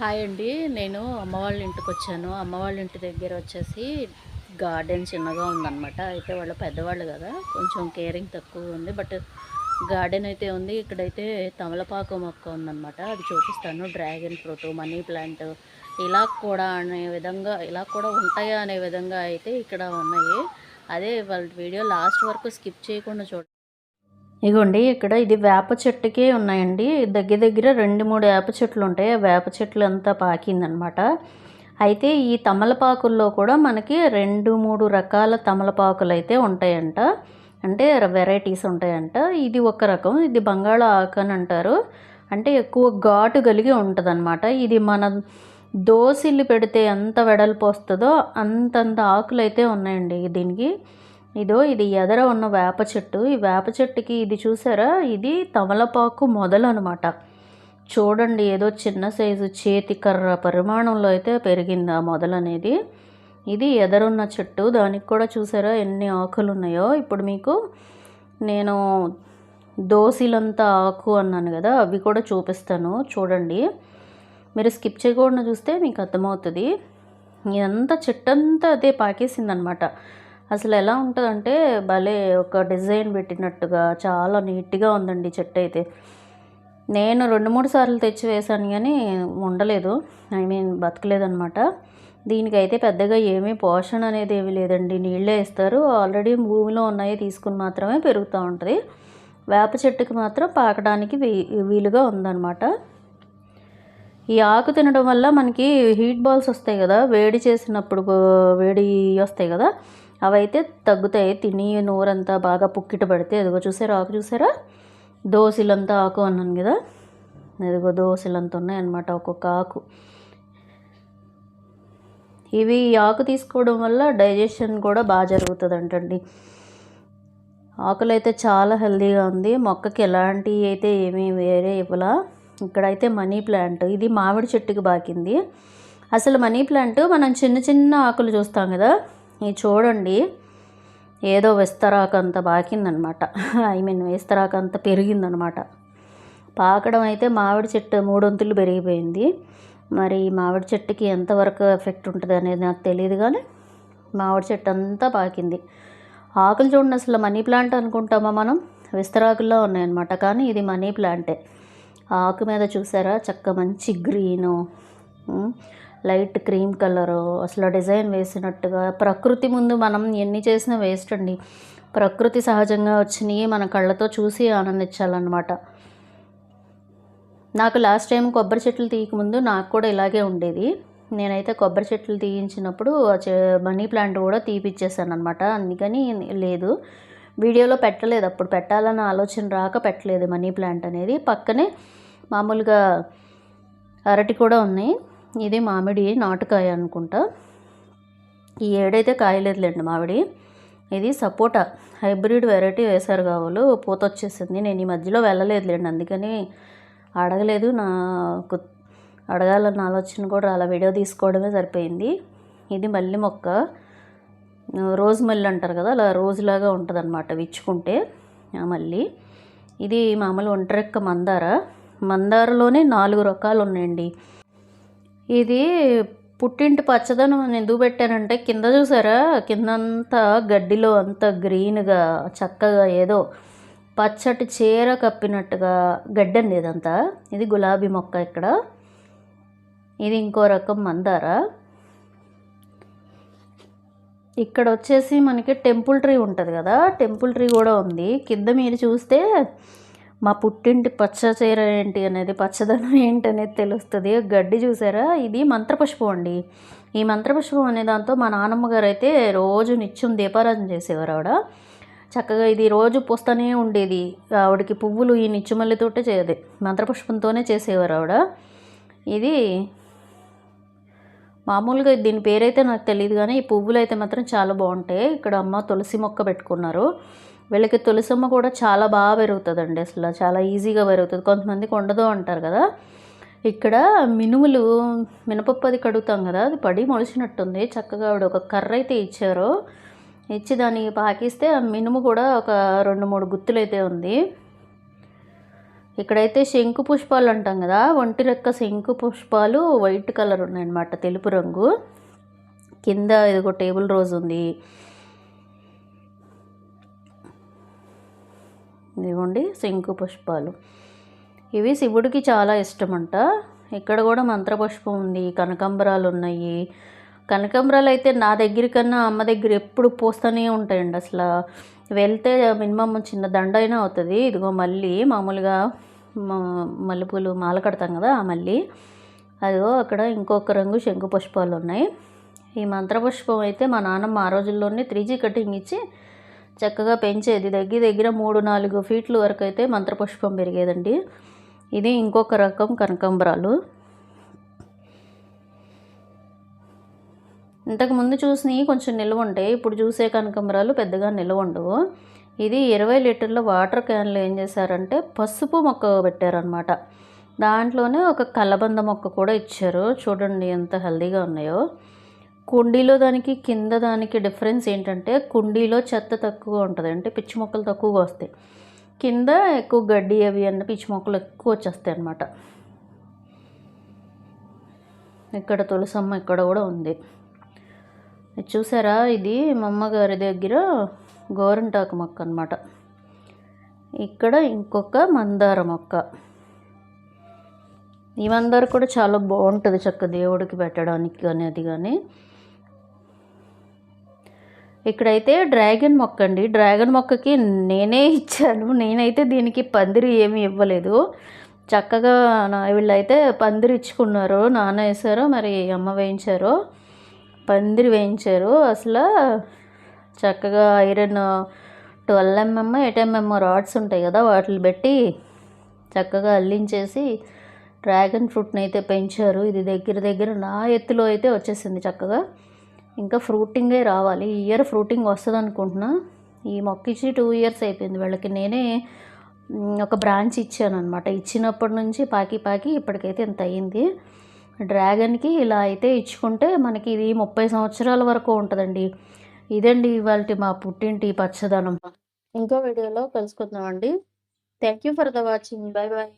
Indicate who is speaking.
Speaker 1: Hi అండి. నేను అమ్మ వాళ్ళ ఇంటికి వచ్చాను అమ్మ వాళ్ళ ఇంటి దగ్గర వచ్చేసి గార్డెన్ చిన్నగా ఉందన్నమాట. అయితే వాళ్ళు పెద్దవాళ్ళు కదా కొంచెం కేరింగ్ తక్కువ ఉంది. బట్ గార్డెన్ అయితే ఉంది. ఇక్కడైతే తమలపాకు మొక్క ఉందన్నమాట. అది చూపిస్తాను. డ్రాగన్ ఫ్రూట్ మనీ ప్లాంట్ ఇలా కూడా అనే విధంగా ఇలా కూడా ఉంటాయా అనే విధంగా అయితే ఇక్కడ ఉన్నాయి. అదే వాళ్ళ వీడియో లాస్ట్ వరకు స్కిప్ చేయకుండా చూడ ఇగోండి ఇక్కడ ఇది వేప చెట్టుకే ఉన్నాయండి. దగ్గర దగ్గర రెండు మూడు వేప చెట్లు ఉంటాయి. ఆ వేప చెట్లు అంతా పాకిందనమాట. అయితే ఈ తమలపాకుల్లో కూడా మనకి రెండు మూడు రకాల తమలపాకులు అయితే ఉంటాయంట. అంటే వెరైటీస్ ఉంటాయంట. ఇది ఒక రకం. ఇది బంగాళ ఆకు అని అంటారు. అంటే ఎక్కువ ఘాటు కలిగి ఉంటుందన్నమాట ఇది మన దోసిల్లు పెడితే ఎంత వెడల్పు వస్తుందో అంతంత ఆకులు అయితే ఉన్నాయండి దీనికి. ఇదో ఇది ఎదర ఉన్న వేప చెట్టు. ఈ వేప చెట్టుకి ఇది చూసారా? ఇది తమలపాకు మొదలు అనమాట చూడండి ఏదో చిన్న సైజు చేతి కర్ర పరిమాణంలో అయితే పెరిగింది ఆ మొదలు అనేది. ఇది ఎదరున్న చెట్టు. దానికి కూడా చూసారా ఎన్ని ఆకులు ఉన్నాయో. ఇప్పుడు మీకు నేను దోసిలంతా ఆకు అన్నాను కదా అవి కూడా చూపిస్తాను. చూడండి. మీరు స్కిప్ చేయకుండా చూస్తే మీకు అర్థమవుతుంది. ఇదంతా చెట్టంతా అదే పాకేసిందనమాట అసలు ఎలా ఉంటుందంటే భలే ఒక డిజైన్ పెట్టినట్టుగా చాలా నీట్గా ఉందండి చెట్టు అయితే. నేను రెండు మూడు సార్లు తెచ్చి వేశాను కానీ ఉండలేదు. ఐ మీన్ బతకలేదనమాట దీనికైతే పెద్దగా ఏమీ పోషణ అనేది ఏమీ లేదండి. నీళ్ళే ఇస్తారు. ఆల్రెడీ భూమిలో ఉన్నాయి తీసుకుని మాత్రమే పెరుగుతూ ఉంటుంది. వేప చెట్టుకి మాత్రం పాకడానికి వీ వీలుగా ఉందన్నమాట. ఈ ఆకు తినడం వల్ల మనకి హీట్ బాల్స్ వస్తాయి కదా. వేడి చేసినప్పుడు వేడి వస్తాయి కదా. అవైతే తగ్గుతాయి. తిని నోరంతా బాగా పుక్కిట పడితే ఎదుగో చూసారా ఆకు చూసారా? దోశలంతా ఆకు అన్నాను కదా. ఎదుగో దోశలంతా ఉన్నాయన్నమాట ఒక్కొక్క ఆకు. ఇవి ఆకు తీసుకోవడం వల్ల డైజెషన్ కూడా బాగా జరుగుతుంది అంటండి ఆకులు అయితే చాలా హెల్దీగా ఉంది. మొక్కకి ఎలాంటి అయితే ఏమీ వేరే ఇవ్వలా. ఇక్కడైతే మనీ ప్లాంట్ ఇది మామిడి చెట్టుకి బాకింది. అసలు మనీ ప్లాంట్ మనం చిన్న చిన్న ఆకులు చూస్తాం కదా. ఇది చూడండి ఏదో విస్తరాకంత అంత బాకిందనమాట. ఐ మీన్ విస్తరాకు అంత పెరిగిందనమాట. పాకడం అయితే మామిడి చెట్టు మూడొంతులు పెరిగిపోయింది. మరి మామిడి చెట్టుకి ఎంతవరకు ఎఫెక్ట్ ఉంటుంది అనేది నాకు తెలియదు కానీ మామిడి చెట్టు అంతా పాకింది ఆకులు చూడండి అసలు మనీ ప్లాంట్ అనుకుంటామా మనం? విస్తరాకుల్లో ఉన్నాయన్నమాట కానీ ఇది మనీ ప్లాంటే. ఆకు మీద చూసారా? చక్క మంచి గ్రీను. లైట్ క్రీమ్ కలరు అసలు డిజైన్ వేసినట్టుగా. ప్రకృతి ముందు మనం ఎన్ని చేసినా వేస్ట్ అండి. ప్రకృతి సహజంగా వచ్చినాయి మన కళ్ళతో చూసి ఆనందించాలన్నమాట. నాకు లాస్ట్ టైం కొబ్బరి చెట్లు తీయకముందు నాకు కూడా ఇలాగే ఉండేది. నేనైతే కొబ్బరి చెట్లు తీయించినప్పుడు మనీ ప్లాంట్ కూడా తీపిచ్చేసాను అనమాట అందుకని లేదు. వీడియోలో పెట్టలేదు. అప్పుడు పెట్టాలన్న ఆలోచన రాక పెట్టలేదు మనీ ప్లాంట్ అనేది. పక్కనే మామూలుగా అరటి కూడా ఉన్నాయి. ఇది మామిడి నాటుకాయ అనుకుంటా. ఈ ఏడైతే కాయలేదులేండి మామిడి. ఇది సపోటా. హైబ్రిడ్ వెరైటీ వేశారు కావాలి పూత వచ్చేసింది. నేను ఈ మధ్యలో వెళ్ళలేదులేండి. అందుకని అడగలేదు. నాకు అడగాలన్న ఆలోచన కూడా అలా వీడియో తీసుకోవడమే సరిపోయింది. ఇది మల్లి మొక్క. రోజు మల్లి అంటారు కదా అలా రోజులాగా ఉంటుంది అనమాట విచ్చుకుంటే మళ్ళీ ఇది మామూలు ఒంటరెక్క మందార. మందారలోనే నాలుగు రకాలు ఉన్నాయండి ఇది పుట్టింటి పచ్చదనం ఎందుకు పెట్టానంటే కింద చూసారా? కిందంతా గడ్డిలో అంత గ్రీన్గా చక్కగా ఏదో పచ్చటి చీర కప్పినట్టుగా గడ్డండి ఇదంతా. ఇది గులాబీ మొక్క ఇక్కడ. ఇది ఇంకో రకం మందార. ఇక్కడ వచ్చేసి మనకి టెంపుల్ ట్రీ ఉంటుంది కదా? టెంపుల్ ట్రీ కూడా ఉంది. కింద మీరు చూస్తే మా పుట్టింటి పచ్చ చీర ఏంటి అనేది పచ్చదనం ఏంటి అనేది తెలుస్తుంది. గడ్డి చూసారా? ఇది మంత్రపుష్పం అండి. ఈ మంత్రపుష్పం అనే దాంతో మా నాన్నమ్మ గారు అయితే రోజు నిత్యం దీపారాధన చేసేవారు ఆవిడ. చక్కగా ఇది రోజు పూస్తూనే ఉండేది. ఆవిడకి పువ్వులు ఈ నిత్యమల్లితోటే చేయదు మంత్రపుష్పంతోనే చేసేవారు ఆవిడ. ఇది మామూలుగా దీని పేరైతే నాకు తెలియదు కానీ ఈ పువ్వులు అయితే మాత్రం చాలా బాగుంటాయి. ఇక్కడ అమ్మ తులసి మొక్క పెట్టుకున్నారు. వీళ్ళకి తులసమ్మ కూడా చాలా బాగా పెరుగుతుందండి అసలు. చాలా ఈజీగా పెరుగుతుంది. కొంతమందికి ఉండదు అంటారు కదా. ఇక్కడ మినుములు మినపప్పు అది కడుగుతాం కదా. అది పడి మొలిచినట్టుంది. చక్కగా ఆవిడ ఒక కర్ర అయితే ఇచ్చారు. ఇచ్చి దాన్ని పాకిస్తే ఆ మినుము కూడా ఒక రెండు మూడు గుత్తులు అయితే ఉంది. ఇక్కడైతే శంకు పుష్పాలు అంటాం కదా. ఒంటి రెక్క శంకు పుష్పాలు వైట్ కలర్ ఉన్నాయన్నమాట తెలుపు రంగు. కింద ఇదిగో టేబుల్ రోజ్ ఉంది. ఇదిగోండి శంకు పుష్పాలు. ఇవి శివుడికి చాలా ఇష్టమంట. ఇక్కడ కూడా మంత్రపుష్పం ఉంది కనకాంబరాలు ఉన్నాయి. కనకాంబరాలు అయితే నా దగ్గర కన్నా అమ్మ దగ్గర ఎప్పుడు పోస్తూనే ఉంటాయండి. అసలు వెళ్తే మినిమం చిన్న దండ అయినా అవుతుంది. ఇదిగో మళ్ళీ మామూలుగా మల్లెపూలు మాల కడతాం కదా ఆ మళ్ళీ. అదిగో అక్కడ ఇంకొక రంగు శంకు పుష్పాలు ఉన్నాయి. ఈ మంత్రపుష్పం అయితే మా నాన్నమ్మ ఆ రోజుల్లోనే త్రీ జీ కటింగ్ ఇచ్చి చక్కగా పెంచేది. దగ్గర దగ్గర మూడు నాలుగు ఫీట్ల వరకు అయితే మంత్రపుష్పం పెరిగేదండి. ఇది ఇంకొక రకం కనకాంబరాలు. ఇంతకు ముందు చూసినవి కొంచెం నిల్వ ఉంటాయి ఇప్పుడు చూసే కనకాంబరాలు పెద్దగా నిల్వ ఉండవు. ఇది ఇరవై లీటర్ల వాటర్ క్యాన్లో ఏం చేశారంటే పసుపు మొక్క పెట్టారనమాట దాంట్లోనే ఒక కలబంద మొక్క కూడా ఇచ్చారు. చూడండి ఎంత హెల్దీగా ఉన్నాయో. కుండీలో దానికి కింద దానికి డిఫరెన్స్ ఏంటంటే కుండీలో చెత్త తక్కువ ఉంటుంది. అంటే పిచ్చి మొక్కలు తక్కువగా వస్తాయి. కింద ఎక్కువ గడ్డి అవి అన్న పిచ్చి మొక్కలు ఎక్కువ వచ్చేస్తాయి అన్నమాట. ఇక్కడ తులసమ్మ ఇక్కడ కూడా ఉంది. చూసారా? ఇది మా అమ్మగారి దగ్గర గోరంటాకు మొక్క అనమాట ఇక్కడ ఇంకొక మందార మొక్క. ఈ మందార కూడా చాలా బాగుంటుంది చక్క దేవుడికి పెట్టడానికి కానీ అది కానీ. ఇక్కడైతే డ్రాగన్ మొక్క అండి డ్రాగన్ మొక్కకి నేనే ఇచ్చాను. నేనైతే దీనికి పందిరి ఏమీ ఇవ్వలేదు. చక్కగా నా వీళ్ళైతే పందిరి ఇచ్చుకున్నారు. నాన్న వేశారో మరి అమ్మ వేయించారో. పందిరి వేయించారు. అసలు చక్కగా iron twelve MM eight MM rods ఉంటాయి కదా వాటిని పెట్టి చక్కగా అల్లించేసి డ్రాగన్ ఫ్రూట్ని అయితే పెంచారు. ఇది దగ్గర దగ్గర నా ఎత్తులో అయితే వచ్చేసింది చక్కగా. ఇంకా ఫ్రూటింగే రావాలి. ఈ ఇయర్ ఫ్రూటింగ్ వస్తుంది అనుకుంటున్నా. ఈ మొక్క ఇచ్చి టూ ఇయర్స్ అయిపోయింది వీళ్ళకి. నేనే ఒక బ్రాంచ్ ఇచ్చాను అనమాట ఇచ్చినప్పటి నుంచి పాకి పాకి ఇప్పటికైతే ఇంత అయ్యింది. డ్రాగన్కి ఇలా అయితే ఇచ్చుకుంటే మనకి ఇది ముప్పై సంవత్సరాల వరకు ఉంటుందండి. ఇదండి ఇవాళ మా పుట్టింటి పచ్చదనం. ఇంకో వీడియోలో కలుసుకుందామండి. Thank you for the watching bye bye